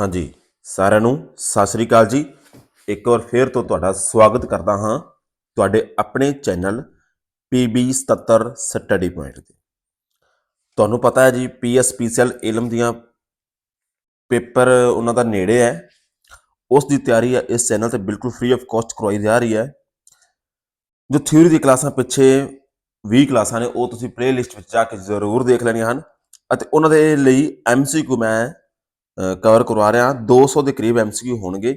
ਹਾਂਜੀ, ਸਾਰਿਆਂ ਨੂੰ ਸਤਿ ਸ੍ਰੀ ਅਕਾਲ ਜੀ। ਇੱਕ ਵਾਰ ਫੇਰ ਤੋਂ ਤੁਹਾਡਾ ਸਵਾਗਤ ਕਰਦਾ ਹਾਂ ਤੁਹਾਡੇ ਆਪਣੇ ਚੈਨਲ PB 77 ਸਟੱਡੀ ਪੁਆਇੰਟ ਤੇ। ਤੁਹਾਨੂੰ ਪਤਾ ਹੈ ਜੀ ਪੀਐਸਪੀਸੀਐਲ ਇਲਮ ਦੀਆਂ ਪੇਪਰ ਉਹਨਾਂ ਦਾ ਨੇੜੇ ਹੈ। ਉਸ ਦੀ ਤਿਆਰੀ ਇਸ ਚੈਨਲ ਤੇ ਬਿਲਕੁਲ ਫ੍ਰੀ ਆਫ ਕਾਸਟ ਕਰਵਾਈ ਜਾ ਰਹੀ ਹੈ। ਜੋ ਥਿਊਰੀ ਦੀ ਕਲਾਸਾਂ ਪਿੱਛੇ 20 ਕਲਾਸਾਂ ਨੇ, ਉਹ ਤੁਸੀਂ ਪਲੇਲਿਸਟ ਵਿੱਚ ਜਾ ਕੇ ਜ਼ਰੂਰ ਦੇਖ ਲੈਣੀਆਂ ਹਨ। ਅਤੇ ਉਹਨਾਂ ਦੇ ਲਈ ਐਮਸੀਕਿਊ ਮੈਂ ਕਵਰ ਕਰਵਾ ਰਿਹਾ। 200 ਦੇ ਕਰੀਬ ਐਮਸੀਕਿਊ ਹੋਣਗੇ।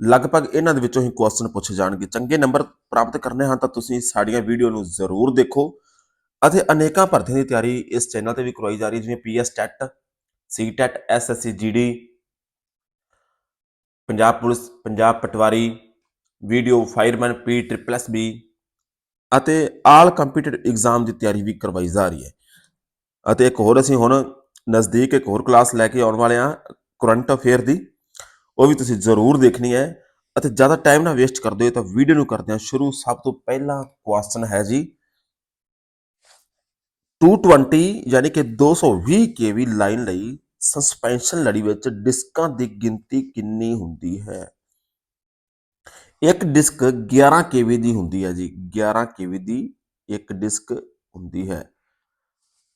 ਲਗਭਗ ਇਹਨਾਂ ਦੇ ਵਿੱਚੋਂ ਹੀ ਕੁਐਸਚਨ ਪੁੱਛੇ ਜਾਣਗੇ। ਚੰਗੇ ਨੰਬਰ ਪ੍ਰਾਪਤ ਕਰਨੇ ਹਨ ਤਾਂ ਤੁਸੀਂ ਸਾਡੀਆਂ ਵੀਡੀਓ ਨੂੰ ਜ਼ਰੂਰ ਦੇਖੋ। ਅਤੇ ਅਨੇਕਾਂ ਭਰਤੀਆਂ ਦੀ ਤਿਆਰੀ ਇਸ ਚੈਨਲ ਤੇ ਵੀ ਕਰਵਾਈ ਜਾ ਰਹੀ ਹੈ, ਜਿਵੇਂ PS TET C TET SSC GD Punjab police, Punjab patwari VDO fireman P triple S B ਅਤੇ ਆਲ ਕੰਪੀਟੀਟਿਵ ਐਗਜ਼ਾਮ ਦੀ ਤਿਆਰੀ ਵੀ ਕਰਵਾਈ ਜਾ ਰਹੀ ਹੈ। ਅਤੇ ਇੱਕ ਹੋਰ ਅਸੀਂ ਹੁਣ ਨਜ਼ਦੀਕ ਇੱਕ ਹੋਰ ਕਲਾਸ ਲੈ ਕੇ ਆਉਣ ਵਾਲੇ ਆ ਕਰੰਟ ਅਫੇਅਰ ਦੀ। ਉਹ ਵੀ ਤੁਸੀਂ ਜ਼ਰੂਰ ਦੇਖਣੀ ਹੈ ਅਤੇ ਜ਼ਿਆਦਾ ਟਾਈਮ ਨਾ ਵੇਸਟ ਕਰਦੇ ਹੋ ਤਾਂ ਵੀਡੀਓ ਨੂੰ ਕਰਦੇ ਹਾਂ ਸ਼ੁਰੂ। ਸਭ ਤੋਂ ਪਹਿਲਾ ਕੁਐਸਚਨ ਹੈ ਜੀ 220 ਯਾਨੀ ਕਿ 220 ਕੇਵੀ ਲਾਈਨ ਲਈ ਸਸਪੈਂਸ਼ਨ ਲੜੀ ਵਿੱਚ ਡਿਸਕਾਂ ਦੀ ਗਿਣਤੀ ਕਿੰਨੀ ਹੁੰਦੀ ਹੈ? ਇੱਕ ਡਿਸਕ 11 ਕੇਵੀ ਦੀ ਹੁੰਦੀ ਹੈ ਜੀ। 11 ਕੇਵੀ ਦੀ ਇੱਕ ਡਿਸਕ ਹੁੰਦੀ ਹੈ।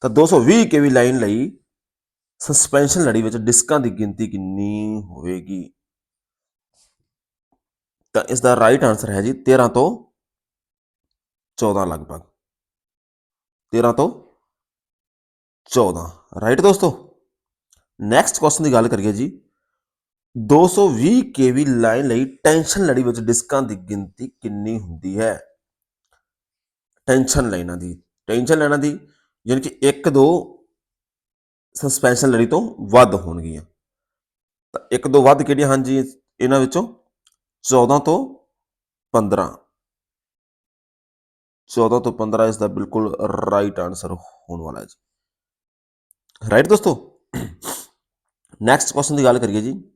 ਤਾਂ 220 ਕੇਵੀ ਲਾਈਨ ਲਈ ਸਸਪੈਂਸ਼ਨ ਲੜੀ ਵਿੱਚ ਡਿਸਕਾਂ ਦੀ ਗਿਣਤੀ ਕਿੰਨੀ ਹੋਵੇਗੀ? ਤਾਂ ਇਸ ਦਾ ਰਾਈਟ ਆਨਸਰ ਹੈ ਜੀ 13 ਤੋਂ 14 ਲਗਭਗ। 13 ਤੋਂ 14 ਰਾਈਟ ਦੋਸਤੋ? ਨੈਕਸਟ ਕੁਐਸਚਨ ਦੀ ਗੱਲ ਕਰੀਏ ਜੀ। 220 ਕੇਵੀ ਲਾਈਨ ਲਈ ਟੈਨਸ਼ਨ ਲੜੀ ਵਿੱਚ ਡਿਸਕਾਂ ਦੀ ਗਿਣਤੀ ਕਿੰਨੀ ਹੁੰਦੀ ਹੈ? ਟੈਨਸ਼ਨ ਲਾਈਨਾਂ ਦੀ। ਟੈਨਸ਼ਨ ਲਾਈਨਾਂ ਦੀ, ਯਾਨੀ ਕਿ 1 2 ਸਸਪੈਂਸ਼ਨ ਲੜੀ ਤੋਂ ਵੱਧ ਹੋਣਗੀਆਂ। ਤਾਂ ਇੱਕ ਤੋਂ ਵੱਧ ਕਿਹੜੀਆਂ? ਹਨ ਜੀ ਇਹਨਾਂ ਵਿੱਚੋਂ 14 ਤੋਂ 15 14 ਤੋਂ 15 ਇਸ ਦਾ ਬਿਲਕੁਲ ਰਾਈਟ ਆਨਸਰ ਹੋਣ ਵਾਲਾ ਹੈ ਜੀ। ਰਾਈਟ ਦੋਸਤੋ? ਨੈਕਸਟ ਕੁਐਸਚਨ ਦੀ ਗੱਲ ਕਰੀਏ ਜੀ।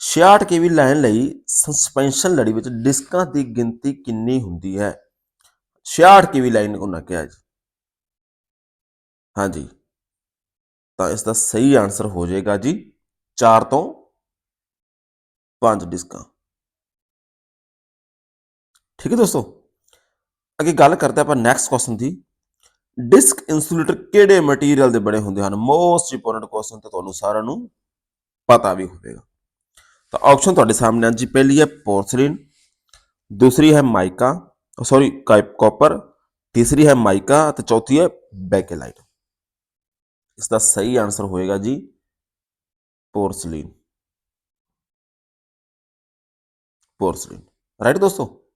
66 ਕੇਵੀ ਲਾਈਨ ਲਈ ਸਸਪੈਂਸ਼ਨ ਲੜੀ ਵਿੱਚ ਡਿਸਕਾਂ ਦੀ ਗਿਣਤੀ ਕਿੰਨੀ ਹੁੰਦੀ ਹੈ? 66 ਕੇਵੀ ਲਾਈਨ ਉਹਨਾਂ ਕਿਹਾ ਜੀ। ਹਾਂਜੀ। ਤਾਂ ਇਸ ਦਾ ਸਹੀ ਆਨਸਰ ਹੋ ਜਾਏਗਾ ਜੀ 4 ਤੋਂ 5 ਡਿਸਕਾਂ। ਠੀਕ ਹੈ ਦੋਸਤੋ? ਅੱਗੇ ਗੱਲ ਕਰਦੇ ਆਪਾਂ ਨੈਕਸਟ ਕੁਐਸਚਨ ਦੀ। ਡਿਸਕ ਇਨਸੂਲੇਟਰ ਕਿਹੜੇ ਮਟੀਰੀਅਲ ਦੇ ਬਣੇ ਹੁੰਦੇ ਹਨ? ਮੋਸਟ ਇੰਪੋਰਟੈਂਟ ਕੁਐਸਚਨ ਤਾਂ ਤੁਹਾਨੂੰ ਸਾਰਿਆਂ ਨੂੰ ਪਤਾ ਵੀ ਹੋਵੇਗਾ। ਤਾਂ ਆਪਸ਼ਨ ਤੁਹਾਡੇ ਸਾਹਮਣੇ ਆ ਜੀ, ਪਹਿਲੀ ਹੈ ਪੋਰਸਲਿਨ ਦੂਸਰੀ ਹੈ ਮਾਈਕਾ ਸੌਰੀ ਕਾਪਰ ਤੀਸਰੀ ਹੈ ਮਾਈਕਾ ਅਤੇ ਚੌਥੀ ਹੈ ਬੈਕੇਲਾਈਟ ਇਸ ਦਾ ਸਹੀ ਆਨਸਰ ਹੋਏਗਾ ਜੀ ਪੋਰਸਲੀਨ ਪੋਰਸਲੀਨ ਰਾਈਟ ਦੋਸਤੋ?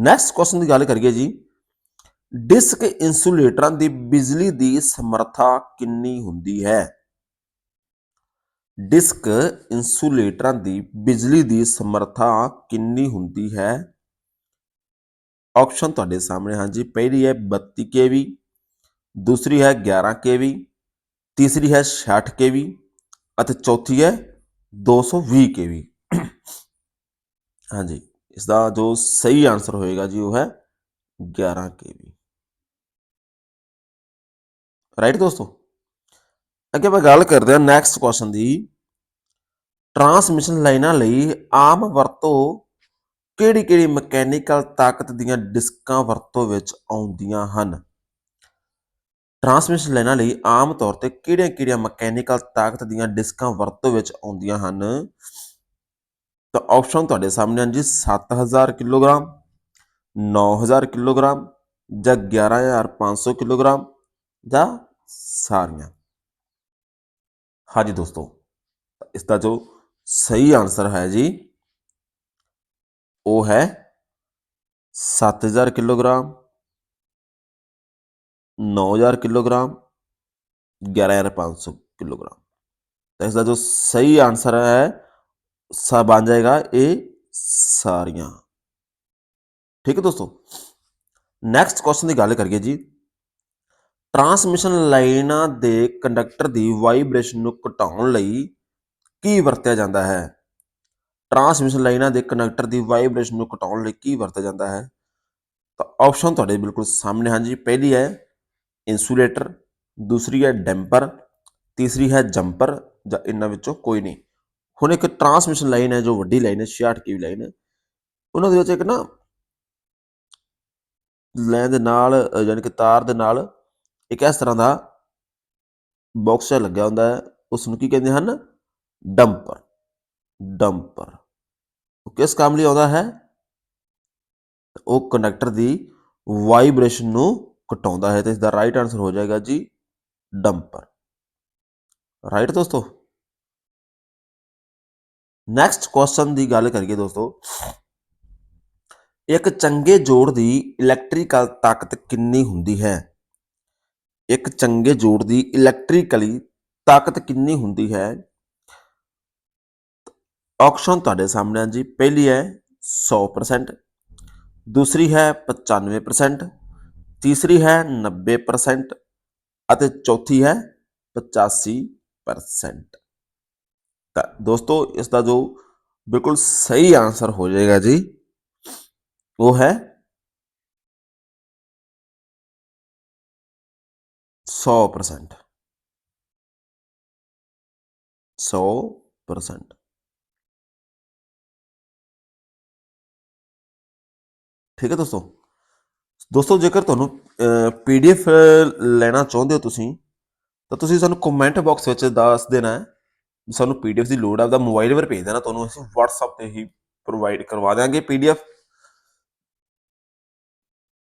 ਨੈਕਸਟ ਕੁਐਸਚਨ ਦੀ ਗੱਲ ਕਰੀਏ ਜੀ। ਡਿਸਕ ਇਨਸੂਲੇਟਰਾਂ ਦੀ ਬਿਜਲੀ ਦੀ ਸਮਰੱਥਾ ਕਿੰਨੀ ਹੁੰਦੀ ਹੈ? ਡਿਸਕ ਇਨਸੂਲੇਟਰਾਂ ਦੀ ਬਿਜਲੀ ਦੀ ਸਮਰੱਥਾ ਕਿੰਨੀ ਹੁੰਦੀ ਹੈ? ਆਪਸ਼ਨ ਤੁਹਾਡੇ ਸਾਹਮਣੇ ਹਾਂ ਜੀ ਪਹਿਲੀ ਹੈ 32 ਕੇਵੀ। ਦੂਸਰੀ ਹੈ 11 ਕੇਵੀ। ਤੀਸਰੀ ਹੈ 66 ਕੇਵੀ ਅਤੇ ਚੌਥੀ ਹੈ 220 ਕੇਵੀ। ਹਾਂਜੀ ਇਸ ਦਾ ਜੋ ਸਹੀ ਆਨਸਰ ਹੋਏਗਾ ਜੀ ਉਹ ਹੈ 11 ਕੇਵੀ। ਰਾਈਟ ਦੋਸਤੋ? ਅੱਗੇ ਆਪਾਂ ਗੱਲ ਕਰਦੇ ਹਾਂ ਨੈਕਸਟ ਕੁਐਸਚਨ ਦੀ। ਟਰਾਂਸਮਿਸ਼ਨ ਲਾਈਨਾਂ ਲਈ ਆਮ ਵਰਤੋਂ ਕਿਹੜੀ ਕਿਹੜੀ ਮਕੈਨੀਕਲ ਤਾਕਤ ਦੀਆਂ ਡਿਸਕਾਂ ਵਰਤੋਂ ਵਿੱਚ ਆਉਂਦੀਆਂ ਹਨ? ਟਰਾਂਸਮਿਸ਼ਨ ਲਾਈਨਾਂ ਲਈ ਆਮ ਤੌਰ ਤੇ ਕਿਹੜੀਆਂ ਕਿਹੜੀਆਂ ਮਕੈਨੀਕਲ ਤਾਕਤ ਦੀਆਂ ਡਿਸਕਾਂ ਵਰਤੋਂ ਵਿੱਚ ਆਉਂਦੀਆਂ ਹਨ? ਤਾਂ ਆਪਸ਼ਨ ਤੁਹਾਡੇ ਸਾਹਮਣੇ ਹਨ ਜੀ 7000 ਕਿਲੋਗ੍ਰਾਮ 9000 ਕਿਲੋਗ੍ਰਾਮ ਜਾਂ 11500 ਕਿਲੋਗ੍ਰਾਮ ਜਾਂ ਸਾਰੀਆਂ। ਹਾਂਜੀ ਦੋਸਤੋ ਇਸ ਦਾ ਜੋ ਸਹੀ ਆਨਸਰ ਹੈ ਜੀ, ਉਹ ਹੈ 7000 ਕਿਲੋਗ੍ਰਾਮ 9000 ਕਿਲੋਗ੍ਰਾਮ 11500 ਕਿਲੋਗ੍ਰਾਮ ਤਾਂ ਇਸ ਦਾ ਜੋ ਸਹੀ ਆਨਸਰ ਹੈ ਸਾ ਬਣ ਜਾਏਗਾ ਇਹ ਸਾਰੀਆਂ ਠੀਕ ਹੈ ਦੋਸਤੋ ਨੈਕਸਟ ਕੁਐਸਚਨ ਦੀ ਗੱਲ ਕਰੀਏ ਜੀ ਟਰਾਂਸਮਿਸ਼ਨ ਲਾਈਨਾਂ ਦੇ ਕੰਡਕਟਰ ਦੀ ਵਾਈਬ੍ਰੇਸ਼ਨ ਨੂੰ ਘਟਾਉਣ ਲਈ ਕੀ ਵਰਤਿਆ ਜਾਂਦਾ ਹੈ ਟਰਾਂਸਮਿਸ਼ਨ ਲਾਈਨਾਂ ਦੇ ਕੰਡਕਟਰ ਦੀ ਵਾਈਬ੍ਰੇਸ਼ਨ ਨੂੰ ਘਟਾਉਣ ਲਈ ਕੀ ਵਰਤਿਆ ਜਾਂਦਾ ਹੈ ਤਾਂ ਆਪਸ਼ਨ ਤੁਹਾਡੇ ਬਿਲਕੁਲ ਸਾਹਮਣੇ ਹਨ ਜੀ ਪਹਿਲੀ ਹੈ ਇਨਸੂਲੇਟਰ, ਦੂਸਰੀ ਹੈ ਡੈਂਪਰ, ਤੀਸਰੀ ਹੈ ਜੰਪਰ, ਜਾਂ ਇਹਨਾਂ ਵਿੱਚੋਂ ਕੋਈ ਨਹੀਂ। ਹੁਣ ਇੱਕ ਟਰਾਂਸਮਿਸ਼ਨ ਲਾਈਨ ਹੈ, ਜੋ ਵੱਡੀ ਲਾਈਨ ਹੈ 66 ਕੇਵੀ ਲਾਈਨ ਹੈ। ਉਹਨਾਂ ਦੇ ਵਿੱਚ ਇੱਕ ਨਾ ਲਾਈਨ ਦੇ ਨਾਲ, ਯਾਨੀ ਕਿ ਤਾਰ ਦੇ ਨਾਲ ਇੱਕ ਇਸ ਤਰ੍ਹਾਂ ਦਾ ਬਾਕਸ ਲੱਗਿਆ ਹੁੰਦਾ ਹੈ। ਉਸ ਨੂੰ ਕੀ ਕਹਿੰਦੇ ਹਨ? ਡੰਪਰ। ਡੰਪਰ। ਉਹ ਕਿਸ ਕੰਮ ਲਈ ਆਉਂਦਾ ਹੈ? ਉਹ ਕੰਡਕਟਰ ਦੀ ਵਾਈਬ੍ਰੇਸ਼ਨ ਨੂੰ ਘਟਾਉਂਦਾ ਹੈ ਤੇ ਇਸ ਦਾ ਰਾਈਟ ਆਨਸਰ ਹੋ ਜਾਏਗਾ ਜੀ ਡੰਪਰ ਰਾਈਟ ਦੋਸਤੋ? ਨੈਕਸਟ ਕੁਐਸਚਨ ਦੀ ਗੱਲ ਕਰੀਏ ਦੋਸਤੋ। ਇੱਕ ਚੰਗੇ ਜੋੜ ਦੀ ਇਲੈਕਟ੍ਰੀਕਲ ਤਾਕਤ ਕਿੰਨੀ ਹੁੰਦੀ ਹੈ? ਇੱਕ ਚੰਗੇ ਜੋੜ ਦੀ ਇਲੈਕਟ੍ਰੀਕਲੀ ਤਾਕਤ ਕਿੰਨੀ ਹੁੰਦੀ ਹੈ? ਆਪਸ਼ਨ ਤੁਹਾਡੇ ਸਾਹਮਣੇ ਆ ਜੀ। ਪਹਿਲੀ ਹੈ 100% ਦੂਸਰੀ ਹੈ 95% ਤੀਸਰੀ ਹੈ 90% ਅਤੇ ਚੌਥੀ ਹੈ 85% ਤਾਂ ਦੋਸਤੋ, ਇਸ ਦਾ ਜੋ ਬਿਲਕੁਲ ਸਹੀ ਆਨਸਰ ਹੋ ਜਾਏਗਾ ਜੀ, ਉਹ ਹੈ 100% 100% ਠੀਕ ਹੈ ਦੋਸਤੋ? ਦੋਸਤੋ, ਜੇਕਰ ਤੁਹਾਨੂੰ ਪੀਡੀਐਫ ਲੈਣਾ ਚਾਹੁੰਦੇ ਹੋ ਤੁਸੀਂ, ਤਾਂ ਤੁਸੀਂ ਸਾਨੂੰ ਕਮੈਂਟ ਬਾਕਸ ਵਿੱਚ ਦੱਸ ਦੇਣਾ ਹੈ। ਵੀ ਸਾਨੂੰ ਪੀਡੀਐਫ ਦੀ ਲੋੜ ਹੈ, ਆਪਦਾ ਮੋਬਾਈਲ ਨੰਬਰ ਭੇਜ ਦੇਣਾ, ਤੁਹਾਨੂੰ ਅਸੀਂ WhatsApp ਤੇ ਹੀ ਪ੍ਰੋਵਾਈਡ ਕਰਵਾ ਦਿਆਂਗੇ ਪੀਡੀਐਫ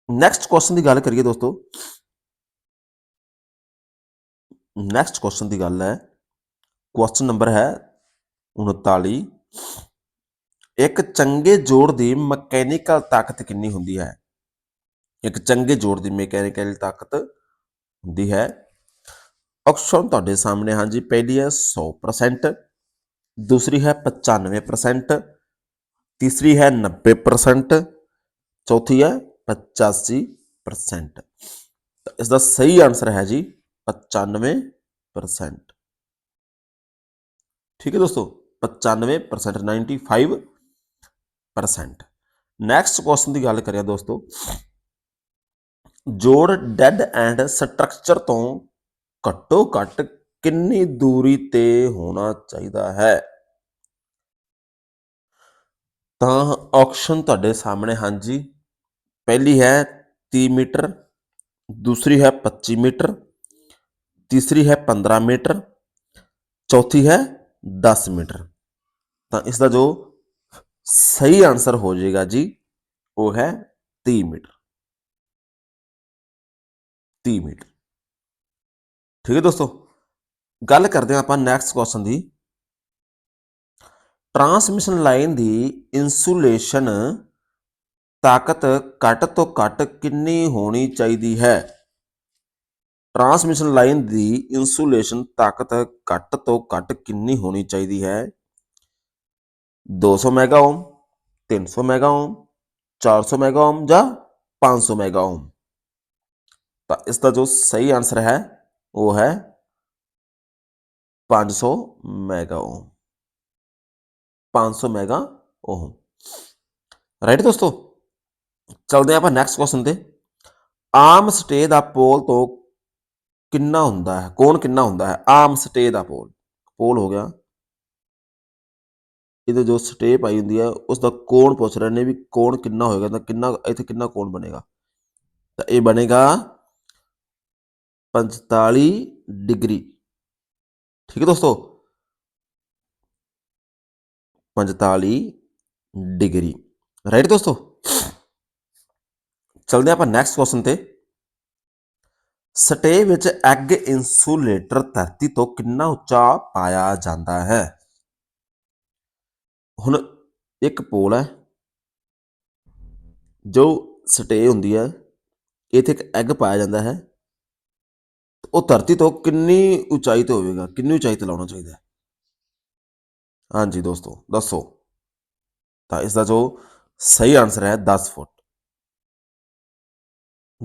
ਨੈਕਸਟ ਕੁਐਸਚਨ ਦੀ ਗੱਲ ਕਰੀਏ ਦੋਸਤੋ। ਨੈਕਸਟ ਕੁਐਸਚਨ ਦੀ ਗੱਲ ਹੈ ਕੁਐਸਚਨ ਨੰਬਰ ਹੈ 39 ਇੱਕ ਚੰਗੇ ਜੋੜ ਦੀ ਮਕੈਨੀਕਲ ਤਾਕਤ ਕਿੰਨੀ ਹੁੰਦੀ ਹੈ? ਇੱਕ ਚੰਗੇ ਜੋੜ ਦੀ ਮਕੈਨੀਕਲ ਤਾਕਤ ਹੁੰਦੀ ਹੈ। ਆਪਸ਼ਨ ਤੁਹਾਡੇ ਸਾਹਮਣੇ ਹਾਂ ਜੀ ਪਹਿਲੀ ਹੈ 100% ਦੂਸਰੀ ਹੈ 95% ਤੀਸਰੀ ਹੈ 90% ਚੌਥੀ ਹੈ 85% ਤਾਂ ਇਸ ਦਾ ਸਹੀ ਆਨਸਰ ਹੈ ਜੀ 95% ਠੀਕ ਹੈ ਦੋਸਤੋ 95% 95% ਨੈਕਸਟ ਕੁਐਸਚਨ ਦੀ ਗੱਲ ਕਰਿਆ ਦੋਸਤੋ ਜੋੜ ਡੈੱਡ ਐਂਡ ਸਟਰਕਚਰ ਤੋਂ ਘੱਟੋ ਘੱਟ ਕਿੰਨੀ ਦੂਰੀ ਤੇ ਹੋਣਾ ਚਾਹੀਦਾ ਹੈ? ਤਾਂ ਆਪਸ਼ਨ ਤੁਹਾਡੇ ਸਾਹਮਣੇ ਹਨ ਜੀ ਪਹਿਲੀ ਹੈ 30 ਮੀਟਰ, ਦੂਸਰੀ ਹੈ 25 ਮੀਟਰ, ਤੀਸਰੀ ਹੈ 15 ਮੀਟਰ, ਚੌਥੀ ਹੈ 10 ਮੀਟਰ। ਤਾਂ ਇਸ ਦਾ ਜੋ ਸਹੀ ਆਨਸਰ ਹੋ ਜਾਏਗਾ ਜੀ, ਉਹ ਹੈ 30 ਮੀਟਰ। 30 ਮੀਟਰ ਠੀਕ ਹੈ ਦੋਸਤੋ, ਗੱਲ ਕਰਦੇ ਹਾਂ ਆਪਾਂ ਨੈਕਸਟ ਕੁਐਸਚਨ ਦੀ। ਟਰਾਂਸਮਿਸ਼ਨ ਲਾਈਨ ਦੀ ਇਨਸੂਲੇਸ਼ਨ ਤਾਕਤ ਘੱਟ ਤੋਂ ਘੱਟ ਕਿੰਨੀ ਹੋਣੀ ਚਾਹੀਦੀ ਹੈ? ਟਰਾਂਸਮਿਸ਼ਨ ਲਾਈਨ ਦੀ ਇਨਸੂਲੇਸ਼ਨ ਤਾਕਤ ਘੱਟ ਤੋਂ ਘੱਟ ਕਿੰਨੀ ਹੋਣੀ ਚਾਹੀਦੀ ਹੈ? 200 mega ohm 300 mega ohm 400 mega ohm ਜਾਂ 500 ਮੈਗਾ ਓਮ ਤਾਂ ਇਸ ਦਾ ਜੋ ਸਹੀ ਆਨਸਰ ਹੈ ਉਹ ਹੈ 500 mega ohm 500 mega ohm right ਦੋਸਤੋ ਚਲਦੇ ਹਾਂ ਆਪਾਂ ਨੈਕਸਟ ਕੁਐਸਚਨ ਤੇ ਆਮ ਸਟੇ ਦਾ ਪੋਲ ਤੋਂ ਕਿੰਨਾ ਹੁੰਦਾ ਹੈ ਕੋਣ ਕਿੰਨਾ ਹੁੰਦਾ ਹੈ ਆਮ ਸਟੇ ਦਾ ਪੋਲ ਪੋਲ ਹੋ ਗਿਆ ਇਹਦੇ ਜੋ ਸਟੇ ਪਾਈ ਹੁੰਦੀ ਹੈ ਉਸ ਦਾ ਕੋਣ ਪੁੱਛ ਰਹੇ ਨੇ ਵੀ ਕੋਣ ਕਿੰਨਾ ਹੋਏਗਾ ਤਾਂ ਕਿੰਨਾ ਇੱਥੇ ਕਿੰਨਾ ਕੋਣ ਬਣੇਗਾ ਤਾਂ ਇਹ ਬਣੇਗਾ 45 ਡਿਗਰੀ। ਠੀਕ ਹੈ ਦੋਸਤੋ? 45 ਡਿਗਰੀ। ਰਾਈਟ ਦੋਸਤੋ? ਚਲਦੇ ਆਪਾਂ ਨੈਕਸਟ ਕੁਐਸਚਨ ਤੇ। ਸਟੇ ਵਿੱਚ ਐਗ ਇਨਸੂਲੇਟਰ ਧਰਤੀ ਤੋਂ ਕਿੰਨਾ ਉੱਚਾ ਪਾਇਆ ਜਾਂਦਾ ਹੈ? ਹੁਣ ਇੱਕ ਪੋਲ ਹੈ। ਜੋ ਸਟੇ ਹੁੰਦੀ ਹੈ, ਇੱਥੇ ਇੱਕ ਐਗ ਪਾਇਆ ਜਾਂਦਾ ਹੈ। ਉਹ ਧਰਤੀ ਤੋਂ ਕਿੰਨੀ ਉਚਾਈ ਤੇ ਹੋਵੇਗਾ, ਕਿੰਨੀ ਉਚਾਈ ਤੇ ਲਾਉਣਾ ਚਾਹੀਦਾ ਹੈ? ਹਾਂਜੀ ਦੋਸਤੋ, ਦੱਸੋ। ਤਾਂ ਇਸ ਦਾ ਜੋ ਸਹੀ ਆਨਸਰ ਹੈ 10 ਫੁੱਟ।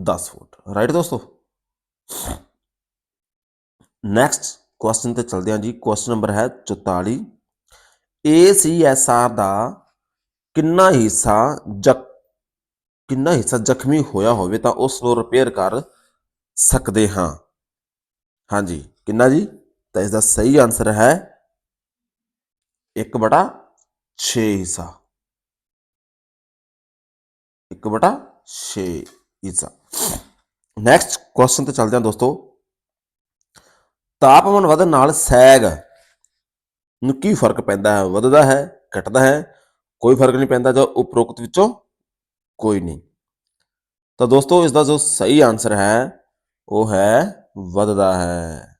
10 ਫੁੱਟ ਰਾਈਟ ਦੋਸਤੋ? ਨੈਕਸਟ ਕੁਐਸਚਨ ਤੇ ਚਲਦੇ ਹਾਂ ਜੀ। ਕੁਐਸਚਨ ਨੰਬਰ ਹੈ 44 ACSR ਦਾ ਕਿੰਨਾ ਹਿੱਸਾ ਜ਼ਖ, ਕਿੰਨਾ ਹਿੱਸਾ ਜ਼ਖਮੀ ਹੋਇਆ ਹੋਵੇ ਤਾਂ ਉਸ ਨੂੰ ਰਿਪੇਅਰ ਕਰ ਸਕਦੇ ਹਾਂ। ਹਾਂਜੀ, ਕਿੰਨਾ ਜੀ? ਤਾਂ ਇਸ ਦਾ ਸਹੀ ਆਨਸਰ ਹੈ 1 ਬਟਾ 6 ਹਿੱਸਾ। 1 ਬਟਾ 6 ਹਿੱਸਾ। ਨੈਕਸਟ ਕੁਐਸਚਨ ਤੇ ਚੱਲਦੇ ਹਾਂ ਦੋਸਤੋ। ਤਾਪਮਾਨ ਵਧਣ ਨਾਲ ਸੈਗ ਨੂੰ ਕੀ ਫ਼ਰਕ ਪੈਂਦਾ ਹੈ? ਵਧਦਾ ਹੈ, ਘਟਦਾ ਹੈ, ਕੋਈ ਫ਼ਰਕ ਨਹੀਂ ਪੈਂਦਾ ਜੋ ਉਪਰੋਕਤ ਵਿੱਚੋਂ ਕੋਈ ਨਹੀਂ। ਤਾਂ ਦੋਸਤੋ ਇਸ ਦਾ ਜੋ ਸਹੀ ਆਨਸਰ ਹੈ, ਉਹ ਹੈ ਵੱਧਦਾ ਹੈ।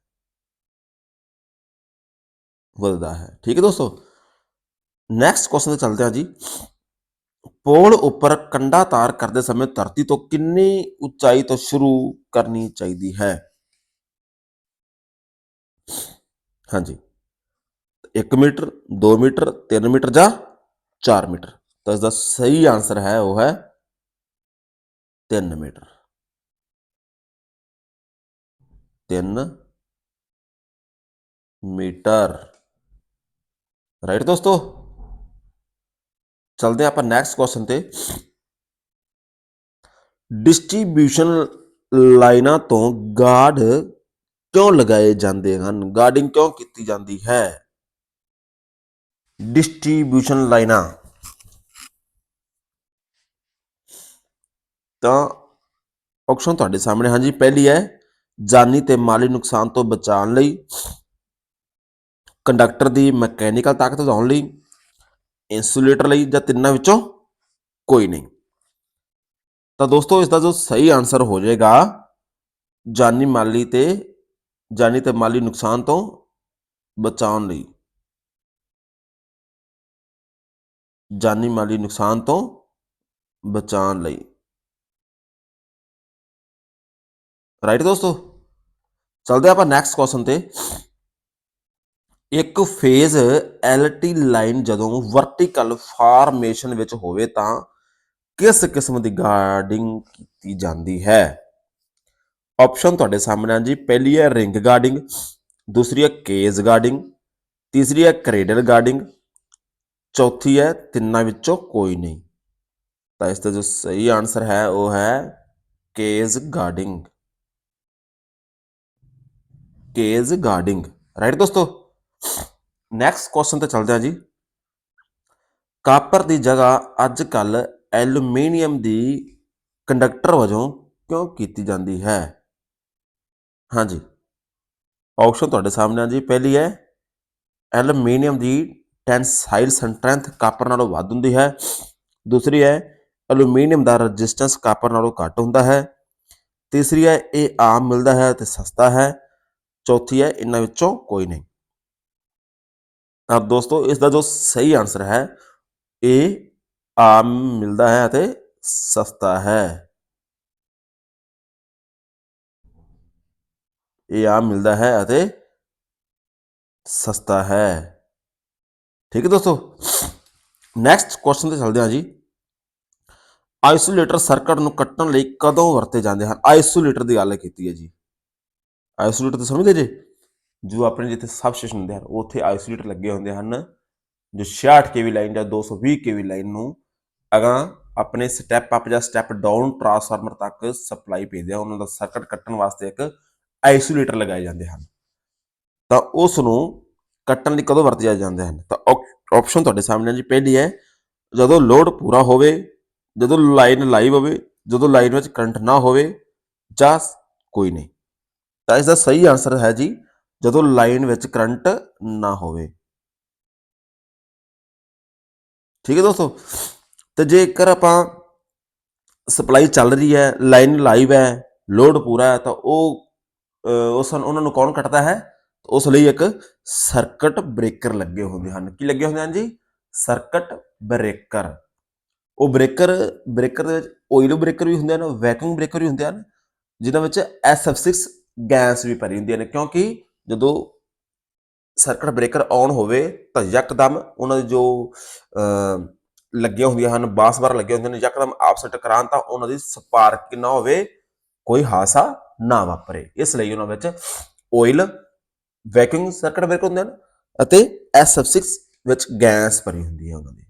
ਵੱਧਦਾ ਹੈ। ਠੀਕ ਹੈ ਦੋਸਤੋ? ਨੈਕਸਟ ਕੁਐਸਚਨ ਤੇ ਚੱਲਦੇ ਹਾਂ ਜੀ। ਪੋਲ ਉੱਪਰ ਕੰਡਾ ਤਾਰ ਕਰਦੇ ਸਮੇਂ ਧਰਤੀ ਤੋਂ ਕਿੰਨੀ ਉਚਾਈ ਤੋਂ ਸ਼ੁਰੂ ਕਰਨੀ ਚਾਹੀਦੀ ਹੈ? ਹਾਂਜੀ। 1 ਮੀਟਰ 2 ਮੀਟਰ 3 ਮੀਟਰ ਜਾਂ 4 ਮੀਟਰ? ਤਾਂ ਇਸ ਦਾ ਸਹੀ ਆਨਸਰ ਹੈ, ਉਹ ਹੈ 3 ਮੀਟਰ। 3 ਮੀਟਰ। ਰਾਈਟ ਦੋਸਤੋ? ਚਲਦੇ ਹਾਂ ਆਪਾਂ ਨੈਕਸਟ ਕੁਐਸਚਨ ਤੇ। ਡਿਸਟ੍ਰੀਬਿਊਸ਼ਨ ਲਾਈਨਾਂ ਤੋਂ ਗਾਰਡ ਕਿਉਂ ਲਗਾਏ ਜਾਂਦੇ ਹਨ? ਗਾਰਡਿੰਗ ਕਿਉਂ ਕੀਤੀ ਜਾਂਦੀ ਹੈ? ਡਿਸਟ੍ਰੀਬਿਊਸ਼ਨ ਲਾਈਨਾਂ। ਤਾਂ ਆਪਸ਼ਨ ਤੁਹਾਡੇ ਸਾਹਮਣੇ। ਹਾਂਜੀ, ਪਹਿਲੀ ਹੈ ਜਾਨੀ ਤੇ ਮਾਲੀ ਨੁਕਸਾਨ ਤੋਂ ਬਚਾਉਣ ਲਈ, ਕੰਡਕਟਰ ਦੀ ਮਕੈਨੀਕਲ ਤਾਕਤ ਵਧਾਉਣ ਲਈ, ਇਨਸੂਲੇਟਰ ਲਈ ਜਾਂ ਤਿੰਨਾਂ ਵਿੱਚੋਂ ਕੋਈ ਨਹੀਂ। ਤਾਂ ਦੋਸਤੋ ਇਸ ਦਾ ਜੋ ਸਹੀ ਆਨਸਰ ਹੋ ਜਾਏਗਾ, ਜਾਨੀ ਮਾਲੀ ਤੇ, ਜਾਨੀ ਤੇ ਮਾਲੀ ਨੁਕਸਾਨ ਤੋਂ ਬਚਾਉਣ ਲਈ। ਜਾਨੀ ਮਾਲੀ ਨੁਕਸਾਨ ਤੋਂ ਬਚਾਉਣ ਲਈ। ਰਾਈਟ ਦੋਸਤੋ? ਚਲਦੇ ਆਪਾਂ ਨੈਕਸਟ ਕੁਐਸਚਨ ਤੇ। ਇੱਕ ਫੇਜ਼ ਐਲਟੀ ਲਾਈਨ ਜਦੋਂ ਵਰਟੀਕਲ ਫਾਰਮੇਸ਼ਨ ਵਿੱਚ ਹੋਵੇ ਤਾਂ ਕਿਸ ਕਿਸਮ ਦੀ ਗਾਰਡਿੰਗ ਕੀਤੀ ਜਾਂਦੀ ਹੈ? ਆਪਸ਼ਨ ਤੁਹਾਡੇ ਸਾਹਮਣੇ ਆ ਜੀ। ਪਹਿਲੀ ਹੈ ਰਿੰਗ ਗਾਰਡਿੰਗ ਦੂਸਰੀ ਹੈ ਕੇਜ ਗਾਰਡਿੰਗ ਤੀਸਰੀ ਹੈ ਕ੍ਰੇਡਲ ਗਾਰਡਿੰਗ ਚੌਥੀ ਹੈ ਤਿੰਨਾਂ ਵਿੱਚੋਂ ਕੋਈ ਨਹੀਂ। ਤਾਂ ਇਸ ਦਾ ਜੋ ਸਹੀ ਆਨਸਰ ਹੈ, ਉਹ ਹੈ cage guarding cage guarding. Right ਦੋਸਤੋ? ਨੈਕਸਟ ਕੁਐਸਚਨ ਤੇ ਚੱਲਦੇ ਹਾਂ ਜੀ। ਕਾਪਰ ਦੀ ਜਗ੍ਹਾ ਅੱਜ ਕੱਲ ਐਲੂਮੀਨੀਅਮ ਦੀ ਕੰਡਕਟਰ ਵਜੋਂ ਕਿਉਂ ਕੀਤੀ ਜਾਂਦੀ ਹੈ? ਹਾਂਜੀ। ਆਪਸ਼ਨ ਤੁਹਾਡੇ ਸਾਹਮਣੇ ਆ ਜੀ। ਪਹਿਲੀ ਹੈ, ਐਲੂਮੀਨੀਅਮ ਦੀ ਟੈਂਸਾਈਲ ਸਟਰੈਂਥ ਕਾਪਰ ਨਾਲੋਂ ਵੱਧ ਹੁੰਦੀ ਹੈ। ਦੂਸਰੀ ਹੈ, ਐਲੂਮੀਨੀਅਮ ਦਾ ਰੈਜ਼ਿਸਟੈਂਸ ਕਾਪਰ ਨਾਲੋਂ ਘੱਟ ਹੁੰਦਾ ਹੈ। ਤੀਸਰੀ ਹੈ, ਇਹ ਆਮ ਮਿਲਦਾ ਹੈ ਤੇ ਸਸਤਾ ਹੈ। ਚੌਥੀ ਹੈ ਇਹਨਾਂ ਵਿੱਚੋਂ ਕੋਈ ਨਹੀਂ ਤਾਂ ਦੋਸਤੋ ਇਸ ਦਾ ਜੋ ਸਹੀ ਆਨਸਰ ਹੈ ਇਹ ਆਮ ਮਿਲਦਾ ਹੈ ਅਤੇ ਸਸਤਾ ਹੈ ਇਹ ਆਮ ਮਿਲਦਾ ਹੈ ਅਤੇ ਸਸਤਾ ਹੈ ਠੀਕ ਹੈ ਦੋਸਤੋ ਨੈਕਸਟ ਕੁਐਸਚਨ ਤੇ ਚੱਲਦੇ ਹਾਂ ਜੀ ਆਈਸੋਲੇਟਰ ਸਰਕਟ ਨੂੰ ਕੱਟਣ ਲਈ ਕਦੋਂ ਵਰਤੇ ਜਾਂਦੇ ਹਨ ਆਈਸੋਲੇਟਰ ਦੀ ਗੱਲ ਕੀਤੀ ਹੈ ਜੀ ਆਈਸੋਲੇਟਰ ਤਾਂ ਸਮਝਦੇ ਜੇ? ਜੋ ਆਪਣੇ ਜਿੱਥੇ ਸਬ ਸਟੇਸ਼ਨ ਹੁੰਦੇ ਹਨ, ਉੱਥੇ ਆਈਸੋਲੇਟਰ ਲੱਗੇ ਹੁੰਦੇ ਹਨ, ਜੋ 66 ਕੇਵੀ ਲਾਈਨ ਜਾਂ 220 ਕੇਵੀ ਲਾਈਨ ਨੂੰ ਅਗਾਂ ਆਪਣੇ ਸਟੈਪ ਅਪ ਜਾਂ ਸਟੈਪ ਡਾਊਨ ਟਰਾਂਸਫਾਰਮਰ ਤੱਕ ਸਪਲਾਈ ਭੇਜਦੇ ਆ। ਉਹਨਾਂ ਦਾ ਸਰਕਟ ਕੱਟਣ ਵਾਸਤੇ ਇੱਕ ਆਈਸੋਲੇਟਰ ਲਗਾਏ ਜਾਂਦੇ ਹਨ। ਤਾਂ ਉਸ ਨੂੰ ਕੱਟਣ ਲਈ ਕਦੋਂ ਵਰਤੇ ਜਾਂਦੇ ਹਨ? ਤਾਂ ਆਪਸ਼ਨ ਤੁਹਾਡੇ ਸਾਹਮਣੇ ਜੀ। ਪਹਿਲੀ ਹੈ, ਜਦੋਂ ਲੋਡ ਪੂਰਾ ਹੋਵੇ, ਜਦੋਂ ਲਾਈਨ ਲਾਈਵ ਹੋਵੇ, ਜਦੋਂ ਲਾਈਨ ਵਿੱਚ ਕਰੰਟ ਨਾ ਹੋਵੇ, ਜਾਂ ਕੋਈ ਨਹੀਂ। ਤਾਂ ਇਸ ਦਾ ਸਹੀ ਆਨਸਰ ਹੈ ਜੀ ਜਦੋਂ ਲਾਈਨ ਵਿੱਚ ਕਰੰਟ ਨਾ ਹੋਵੇ। ਠੀਕ ਹੈ ਦੋਸਤੋ? ਤੇ ਜੇਕਰ ਆਪਾਂ ਸਪਲਾਈ ਚੱਲ ਰਹੀ ਹੈ ਲਾਈਨ ਲਾਈਵ ਹੈ ਲੋਡ ਪੂਰਾ ਹੈ ਤਾਂ ਉਹ ਅਹ, ਉਸ ਉਹਨਾਂ ਨੂੰ ਕੌਣ ਕੱਟਦਾ ਹੈ? ਉਸ ਲਈ ਇੱਕ ਸਰਕਟ ਬ੍ਰੇਕਰ ਲੱਗੇ ਹੁੰਦੇ ਹਨ। ਕੀ ਲੱਗੇ ਹੁੰਦੇ ਹਨ ਜੀ? ਸਰਕਟ ਬ੍ਰੇਕਰ ਉਹ ਬ੍ਰੇਕਰ ਬ੍ਰੇਕਰ ਦੇ ਵਿੱਚ ਆਇਲ ਬ੍ਰੇਕਰ ਵੀ ਹੁੰਦੇ ਹਨ ਵੈਕਿਊਮ ਬ੍ਰੇਕਰ ਵੀ ਹੁੰਦੇ ਹਨ ਜਿਨ੍ਹਾਂ ਵਿੱਚ SF6 ਗੈਸ ਵੀ ਭਰੀ ਹੁੰਦੀਆਂ ਨੇ ਕਿਉਂਕਿ ਜਦੋਂ ਸਰਕਟ ਬ੍ਰੇਕਰ ਆਨ ਹੋਵੇ ਤਾਂ ਯਕਦਮ ਉਹਨਾਂ ਦੇ ਜੋ ਅਹ, ਲੱਗੀਆਂ ਹੁੰਦੀਆਂ ਹਨ ਬਾਸ ਬਾਰ ਲੱਗੀਆਂ ਹੁੰਦੀਆਂ ਨੇ ਯਕਦਮ ਆਪਸ ਵਿੱਚ ਟਕਰਾਉਣ ਤਾਂ ਉਹਨਾਂ ਦੀ ਸਪਾਰਕ ਨਾ ਹੋਵੇ ਕੋਈ ਹਾਸਾ ਨਾ ਵਾਪਰੇ। ਇਸ ਲਈ ਉਹਨਾਂ ਵਿੱਚ ਆਇਲ ਵੈਕਿਊਮ ਸਰਕਟ ਬ੍ਰੇਕਰ ਹੁੰਦੇ ਹਨ ਅਤੇ SF6 ਵਿੱਚ ਗੈਸ ਭਰੀ ਹੁੰਦੀ ਹੈ ਉਹਨਾਂ ਦੀ।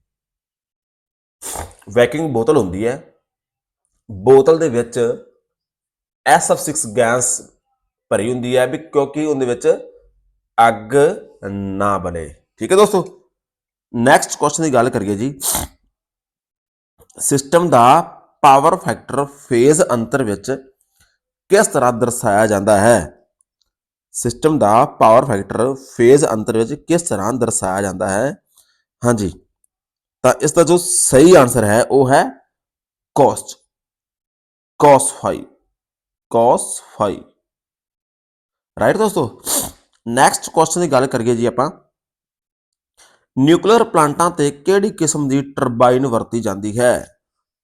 ਵੈਕਿਊਮ ਬੋਤਲ ਹੁੰਦੀ ਹੈ। ਬੋਤਲ ਦੇ ਵਿੱਚ SF6 ਗੈਸ ਭਰੀ ਹੁੰਦੀ ਹੈ ਵੀ ਕਿਉਂਕਿ ਉਹਦੇ ਵਿੱਚ ਅੱਗ ਨਾ ਬਲੇ ਠੀਕ ਹੈ ਦੋਸਤੋ? ਨੈਕਸਟ ਕੁਐਸਚਨ ਦੀ ਗੱਲ ਕਰੀਏ ਜੀ। ਸਿਸਟਮ ਦਾ ਪਾਵਰ ਫੈਕਟਰ ਫੇਜ਼ ਅੰਤਰ ਵਿੱਚ ਕਿਸ ਤਰ੍ਹਾਂ ਦਰਸਾਇਆ ਜਾਂਦਾ ਹੈ? ਸਿਸਟਮ ਦਾ ਪਾਵਰ ਫੈਕਟਰ ਫੇਜ਼ ਅੰਤਰ ਵਿੱਚ ਕਿਸ ਤਰ੍ਹਾਂ ਦਰਸਾਇਆ ਜਾਂਦਾ ਹੈ? ਹਾਂਜੀ। ਤਾਂ ਇਸ ਦਾ ਜੋ ਸਹੀ ਆਨਸਰ ਹੈ, ਉਹ ਹੈ cos cos phi cos phi right ਦੋਸਤੋ ਨੈਕਸਟ ਕੁਐਸਚਨ ਦੀ ਗੱਲ ਕਰੀਏ ਜੀ ਆਪਾਂ। ਨਿਊਕਲੀਅਰ ਪਲਾਂਟਾਂ ਤੇ ਕਿਹੜੀ ਕਿਸਮ ਦੀ ਟਰਬਾਈਨ ਵਰਤੀ ਜਾਂਦੀ ਹੈ?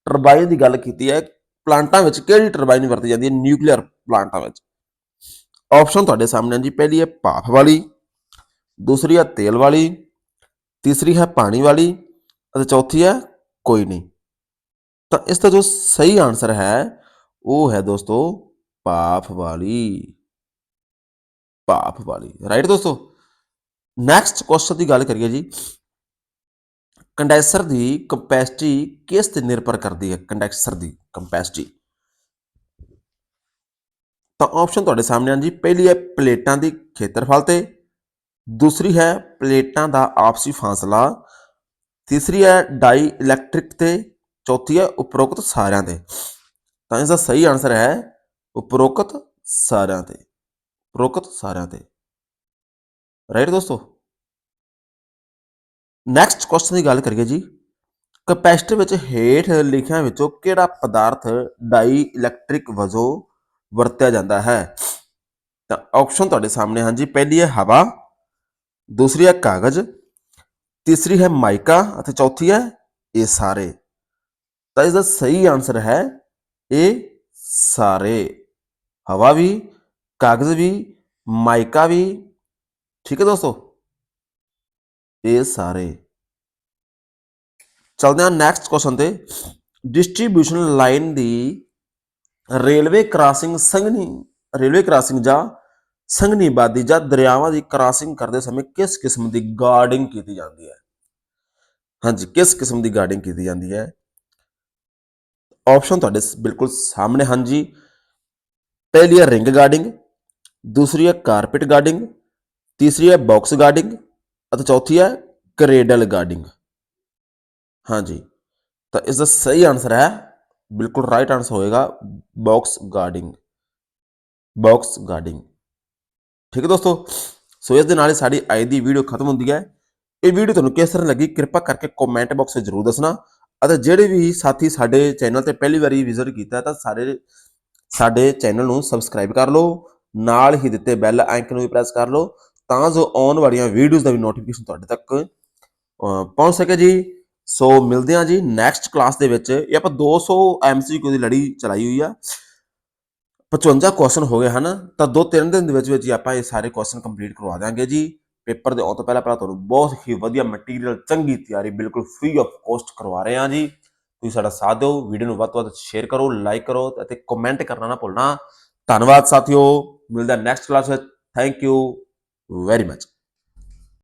ਟਰਬਾਈਨ ਦੀ ਗੱਲ ਕੀਤੀ ਹੈ ਪਲਾਂਟਾਂ ਵਿੱਚ ਕਿਹੜੀ ਟਰਬਾਈਨ ਵਰਤੀ ਜਾਂਦੀ ਹੈ? ਨਿਊਕਲੀਅਰ ਪਲਾਂਟਾਂ ਵਿੱਚ। ਆਪਸ਼ਨ ਤੁਹਾਡੇ ਸਾਹਮਣੇ ਹੈ ਜੀ, ਪਹਿਲੀ ਹੈ ਭਾਫ ਵਾਲੀ, ਦੂਸਰੀ ਹੈ ਤੇਲ ਵਾਲੀ, ਤੀਸਰੀ ਹੈ ਪਾਣੀ ਵਾਲੀ ਅਤੇ ਚੌਥੀ ਹੈ ਕੋਈ ਨਹੀਂ। ਤਾਂ ਇਸ ਦਾ ਜੋ ਸਹੀ ਆਨਸਰ ਹੈ, ਉਹ ਹੈ ਦੋਸਤੋ ਭਾਫ ਵਾਲੀ। ਭਾਫ ਵਾਲੀ। ਰਾਈਟ ਦੋਸਤੋ? ਨੈਕਸਟ ਕੁਐਸਚਨ ਦੀ ਗੱਲ ਕਰੀਏ ਜੀ। ਕੰਡੈਂਸਰ ਦੀ ਕਪੈਸਿਟੀ ਕਿਸ ਤੇ ਨਿਰਭਰ ਕਰਦੀ ਹੈ? ਕੰਡੈਂਸਰ ਦੀ ਕਪੈਸਿਟੀ ਤਾਂ ਆਪਸ਼ਨ ਤੁਹਾਡੇ ਸਾਹਮਣੇ ਹਨ ਜੀ। ਪਹਿਲੀ ਹੈ ਪਲੇਟਾਂ ਦੀ ਖੇਤਰਫਲ ਤੇ। ਦੂਸਰੀ ਹੈ ਪਲੇਟਾਂ ਦਾ ਆਪਸੀ ਫਾਸਲਾ। ਤੀਸਰੀ ਹੈ ਡਾਈ ਇਲੈਕਟ੍ਰਿਕ ਤੇ। ਚੌਥੀ ਹੈ ਉਪਰੋਕਤ ਸਾਰਿਆਂ ਤੇ। ਤਾਂ ਇਸ ਦਾ ਸਹੀ ਆਨਸਰ ਹੈ ਉਪਰੋਕਤ ਸਾਰਿਆਂ ਤੇ। ਉਪਰੋਕਤ ਸਾਰਿਆਂ ਤੇ। ਰਾਈਟ ਦੋਸਤੋ? ਨੈਕਸਟ ਕੁਐਸਚਨ ਦੀ ਗੱਲ ਕਰੀਏ ਜੀ। ਕਪੈਸਿਟਰ ਵਿੱਚ ਹੇਠ ਲਿਖਿਆਂ ਵਿੱਚੋਂ ਕਿਹੜਾ ਪਦਾਰਥ ਡਾਈ ਇਲੈਕਟ੍ਰਿਕ ਵਜੋਂ ਵਰਤਿਆ ਜਾਂਦਾ ਹੈ? ਤਾਂ ਆਪਸ਼ਨ ਤੁਹਾਡੇ ਸਾਹਮਣੇ ਹਨ ਜੀ। ਪਹਿਲੀ ਹੈ ਹਵਾ, ਦੂਸਰੀ ਹੈ ਕਾਗਜ਼, ਤੀਸਰੀ ਹੈ ਮਾਈਕਾ ਅਤੇ ਚੌਥੀ ਹੈ ਇਹ ਸਾਰੇ। ਤਾਂ ਇਸ ਦਾ ਸਹੀ ਆਨਸਰ ਹੈ ਇਹ ਸਾਰੇ। ਹਵਾ ਵੀ ਕਾਗਜ਼ ਵੀ ਮਾਈਕਾ ਵੀ, ਠੀਕ ਹੈ ਦੋਸਤੋ? ਇਹ ਸਾਰੇ। ਚਲਦੇ ਹਾਂ ਨੈਕਸਟ ਕੁਐਸਚਨ ਤੇ। ਡਿਸਟ੍ਰੀਬਿਊਸ਼ਨ ਲਾਈਨ ਦੀ ਰੇਲਵੇ ਕ੍ਰਾਸਿੰਗ ਸੰਘਣੀ ਰੇਲਵੇ ਕ੍ਰਾਸਿੰਗ ਜਾਂ ਸੰਘਣੀ ਬਾਦੀ ਜਾਂ ਦਰਿਆਵਾਂ ਦੀ ਕ੍ਰਾਸਿੰਗ ਕਰਦੇ ਸਮੇਂ ਕਿਸ ਕਿਸਮ ਦੀ ਗਾਰਡਿੰਗ ਕੀਤੀ ਜਾਂਦੀ ਹੈ? ਹਾਂਜੀ, ਕਿਸ ਕਿਸਮ ਦੀ ਗਾਰਡਿੰਗ ਕੀਤੀ ਜਾਂਦੀ ਹੈ? ਆਪਸ਼ਨ ਤੁਹਾਡੇ ਬਿਲਕੁਲ ਸਾਹਮਣੇ ਹਨ ਜੀ ਪਹਿਲੀ ਹੈ ਰਿੰਗ ਗਾਰਡਿੰਗ ਦੂਸਰੀ ਹੈ ਕਾਰਪੇਟ ਗਾਰਡਿੰਗ ਤੀਸਰੀ ਹੈ ਬਾਕਸ ਗਾਰਡਿੰਗ ਅਤੇ ਚੌਥੀ ਹੈ ਕਰੇਡਲ ਗਾਰਡਿੰਗ ਹਾਂਜੀ, ਤਾਂ ਇਸ ਦਾ ਸਹੀ ਆਨਸਰ ਹੈ, ਬਿਲਕੁਲ ਰਾਈਟ ਆਨਸਰ ਹੋਏਗਾ ਬਾਕਸ ਗਾਰਡਿੰਗ ਬਾਕਸ ਗਾਰਡਿੰਗ ਠੀਕ ਹੈ ਦੋਸਤੋ, ਸੋ ਇਸ ਦੇ ਨਾਲ ਹੀ ਸਾਡੀ ਅੱਜ ਦੀ ਵੀਡੀਓ ਖਤਮ ਹੁੰਦੀ ਹੈ। ਇਹ ਵੀਡੀਓ ਤੁਹਾਨੂੰ ਕਿਸ ਤਰ੍ਹਾਂ ਲੱਗੀ, ਕਿਰਪਾ ਕਰਕੇ ਕਮੈਂਟ ਬਾਕਸ ਵਿੱਚ ਜ਼ਰੂਰ ਦੱਸਣਾ। ਅਤੇ ਜਿਹੜੇ ਵੀ ਸਾਥੀ ਸਾਡੇ ਚੈਨਲ ਤੇ ਪਹਿਲੀ ਵਾਰੀ ਵਿਜ਼ਿਟ ਕੀਤਾ ਤਾਂ ਸਾਰੇ ਸਾਡੇ ਚੈਨਲ ਨੂੰ ਸਬਸਕ੍ਰਾਈਬ ਕਰ ਲਓ। ਨਾਲ ਹੀ ਦਿੱਤੇ ਬੈਲ ਆਈਕਨ ਨੂੰ ਵੀ ਪ੍ਰੈਸ ਕਰ ਲਓ, ਤਾਂ ਜੋ ਆਉਣ ਵਾਲੀਆਂ ਵੀਡੀਓਜ਼ ਦਾ ਵੀ ਨੋਟੀਫਿਕੇਸ਼ਨ ਤੁਹਾਡੇ ਤੱਕ ਪਹੁੰਚ ਸਕੇ ਜੀ। ਸੋ ਮਿਲਦੇ ਹਾਂ ਜੀ ਨੈਕਸਟ ਕਲਾਸ ਦੇ ਵਿੱਚ। ਇਹ ਆਪਾਂ 200 ਐਮਸੀਕਿਊ ਦੀ ਲੜੀ ਚਲਾਈ ਹੋਈ ਆ। 55 ਕੁਐਸਚਨ ਹੋ ਗਏ ਹਨ। ਤਾਂ ਦੋ ਤਿੰਨ ਦਿਨ ਦੇ ਵਿੱਚ ਵਿੱਚ ਆਪਾਂ ਇਹ ਸਾਰੇ ਕੁਐਸਚਨ ਕੰਪਲੀਟ ਕਰਵਾ ਦਿਆਂਗੇ ਜੀ। ਪੇਪਰ ਦੇ ਆਉਣ ਤੋਂ ਪਹਿਲਾਂ ਪਹਿਲਾਂ ਤੁਹਾਨੂੰ ਬਹੁਤ ਹੀ ਵਧੀਆ ਮਟੀਰੀਅਲ ਚੰਗੀ ਤਿਆਰੀ ਬਿਲਕੁਲ ਫ੍ਰੀ ਆਫ ਕੋਸਟ ਕਰਵਾ ਰਹੇ ਹਾਂ ਜੀ। ਤੁਸੀਂ ਸਾਡਾ ਸਾਥ ਦਿਓ ਵੀਡੀਓ ਨੂੰ ਵੱਧ ਤੋਂ ਵੱਧ ਸ਼ੇਅਰ ਕਰੋ ਲਾਈਕ ਕਰੋ ਅਤੇ ਕਮੈਂਟ ਕਰਨਾ ਨਾ ਭੁੱਲਣਾ। ਧੰਨਵਾਦ ਸਾਥੀਓ। Will the next class. Thank you very much.